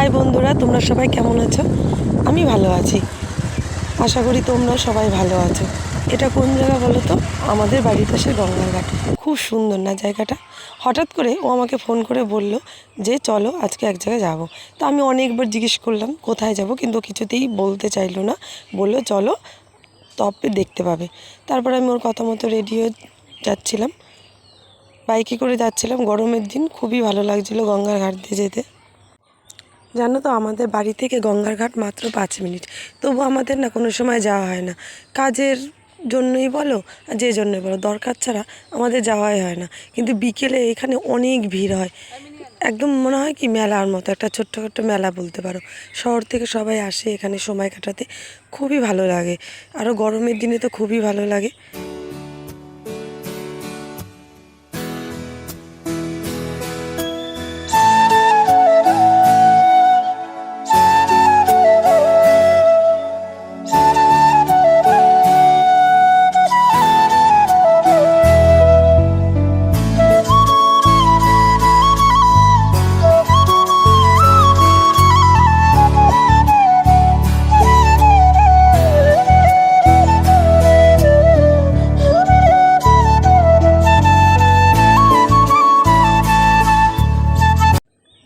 High বন্ধুরা, তোমরা সবাই কেমন আছো? আমি ভালো আছি। আশা করি তোমরা সবাই ভালো আছো। এটা কোন জায়গা বলো তো আমাদের বাড়ির পাশে গঙ্গার ঘাট। খুব সুন্দর না জায়গাটা? হঠাৎ করে ও আমাকে ফোন করে বলল যে, চলো, আজকে এক জায়গায় যাব। তা আমি অনেকবার জিজ্ঞেস করলাম, কোথায় যাব? কিন্তু কিছুতেই বলতে চাইলো না। বলল, চলো তবে দেখতে পাবে। তারপর আমি ওর কথা মতো রেডি হয়ে যাচ্ছিলাম। বাইকে করে যাচ্ছিলাম। গরমের দিন খুবই ভালো লাগছিল গঙ্গার ঘাট দিয়ে যেতে। জানো তো, আমাদের বাড়ি থেকে গঙ্গার ঘাট মাত্র পাঁচ মিনিট। তবু আমাদের না কোনো সময় যাওয়া হয় না। কাজের জন্যই বলো, আর যে জন্যই বলো, দরকার ছাড়া আমাদের যাওয়াই হয় না। কিন্তু বিকেলে এখানে অনেক ভিড় হয়। একদম মনে হয় কি মেলার মতো, একটা ছোট্ট ছোট্ট মেলা বলতে পারো। শহর থেকে সবাই আসে এখানে সময় কাটাতে। খুবই ভালো লাগে। আরও গরমের দিনে তো খুবই ভালো লাগে।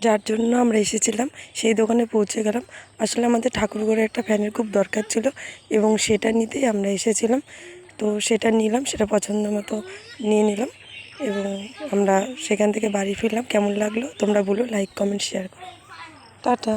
যার জন্য আমরা এসেছিলাম, সেই দোকানে পৌঁছে গেলাম। আসলে আমাদের ঠাকুরঘরে একটা ফ্যানের খুব দরকার ছিল এবং সেটা নিতেই আমরা এসেছিলাম। তো সেটা নিলাম, সেটা পছন্দ মতো নিয়ে নিলাম এবং আমরা সেখান থেকে বাড়ি ফিরলাম। কেমন লাগল তোমরা বলো লাইক কমেন্ট শেয়ার করো। টাটা।